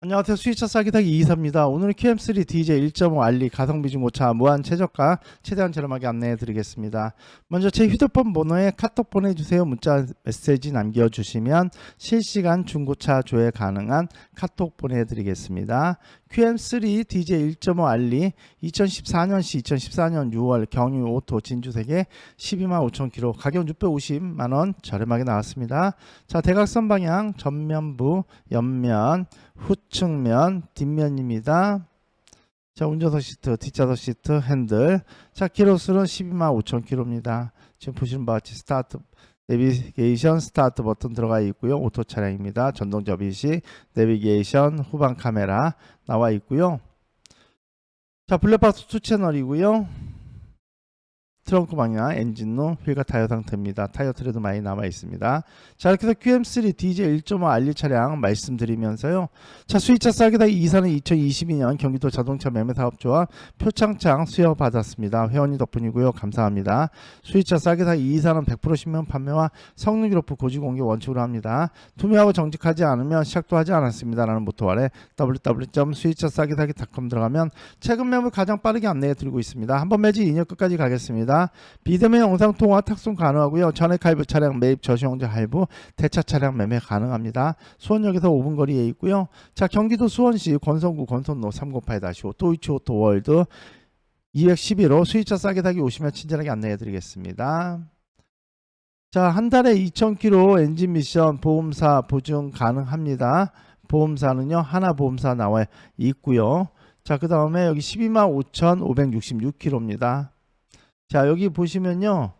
안녕하세요. 수익차 싸기 타기 이사입니다. 오늘은 QM3 DJ 1.5 알리 가성비 중고차 무한 최저가 최대한 저렴하게 안내해 드리겠습니다. 먼저 제 휴대폰 번호에 카톡 보내주세요. 문자 메시지 남겨주시면 실시간 중고차 조회 가능한 카톡 보내드리겠습니다. QM3 DJ 1.5 알리 2014년시 2014년 6월 경유 오토 진주세계 12만 5천 킬로 가격 650만 원 저렴하게 나왔습니다. 자 대각선 방향 전면부 옆면 후측면 뒷면입니다. 자 운전석 시트 뒷좌석 시트 핸들 자 키로수는 12만 5천 킬로입니다. 지금 보시는 바와 같이 스타트 내비게이션 스타트 버튼 들어가 있고요. 오토 차량입니다. 전동 접이식 내비게이션 후방 카메라 나와 있고요. 자 블랙박스 2 채널이고요. 트렁크 방향, 엔진룸, 휠과 타이어 상태입니다. 타이어 트레도 많이 남아 있습니다. 자 이렇게 해서 QM3 DJ 1.5 알리 차량 말씀드리면서요. 자 수입차 싸게 다 이사는 2022년 경기도 자동차 매매사업조합 표창장 수여 받았습니다. 회원님 덕분이고요. 감사합니다. 수입차 싸게 다 이사는 100% 신면 판매와 성능 기록부 고지 공개 원칙으로 합니다. 투명하고 정직하지 않으면 시작도 하지 않았습니다라는 모토 아래 www.수입차 싸게다기.com 들어가면 최근 매물 가장 빠르게 안내해 드리고 있습니다. 한번 매지 2년 끝까지 가겠습니다. 비대면 영상 통화 탁송 가능하고요. 전액 할부 차량 매입 저시용제 할부 대차 차량 매매 가능합니다. 수원역에서 5분 거리에 있고요. 자 경기도 수원시 권성구 권선로 308-5 도이치오토 월드 211호 수입차 싸게 타기 오시면 친절하게 안내해 드리겠습니다. 자, 한 달에 2,000km 엔진 미션 보험사 보증 가능합니다. 보험사는요, 하나 보험사 나와 있고요. 자, 그 다음에 여기 12만 5,566km입니다. 자, 여기 보시면요,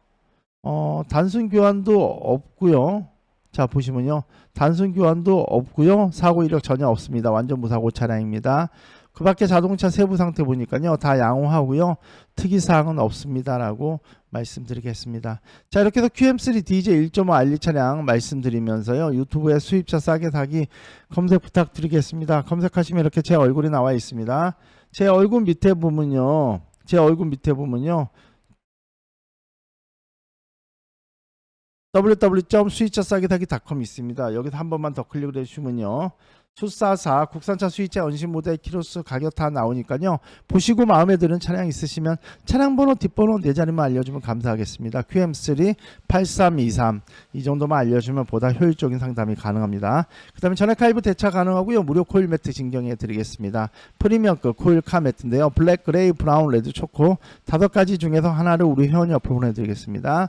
어, 단순 교환도 없고요. 자, 보시면요, 단순 교환도 없고요. 사고 이력 전혀 없습니다. 완전 무사고 차량입니다. 그 밖에 자동차 세부 상태 보니까요, 다 양호하고요. 특이 사항은 없습니다 라고 말씀드리겠습니다. 자, 이렇게 해서 QM3 DJ 1.5 알리 차량 말씀드리면서요. 유튜브에 수입차 싸게 사기 검색 부탁드리겠습니다. 검색하시면 이렇게 제 얼굴이 나와 있습니다. 제 얼굴 밑에 보면요. 제 얼굴 밑에 보면요. www.수입차싸게사기.com 있습니다. 여기서 한 번만 더 클릭을 해주시면요. 수사사 국산차 수입차 연신 모델 키로수 가격 다 나오니까요. 보시고 마음에 드는 차량 있으시면 차량 번호 뒷번호 네 자리만 알려주면 감사하겠습니다. QM3 8323 이 정도만 알려주면 보다 효율적인 상담이 가능합니다. 그 다음에 전액 할부 대차 가능하고요. 무료 코일 매트 진경해 드리겠습니다. 프리미엄급 코일 카 매트인데요. 블랙, 그레이, 브라운, 레드, 초코 다섯 가지 중에서 하나를 우리 회원이 옆으로 보내드리겠습니다.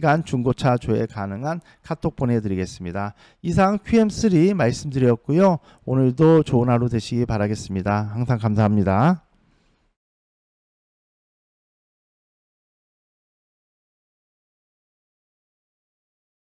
실시간 중고차 조회 가능한 카톡 보내드리겠습니다. 이상 QM3 말씀드렸고요. 오늘도 좋은 하루 되시기 바라겠습니다. 항상 감사합니다.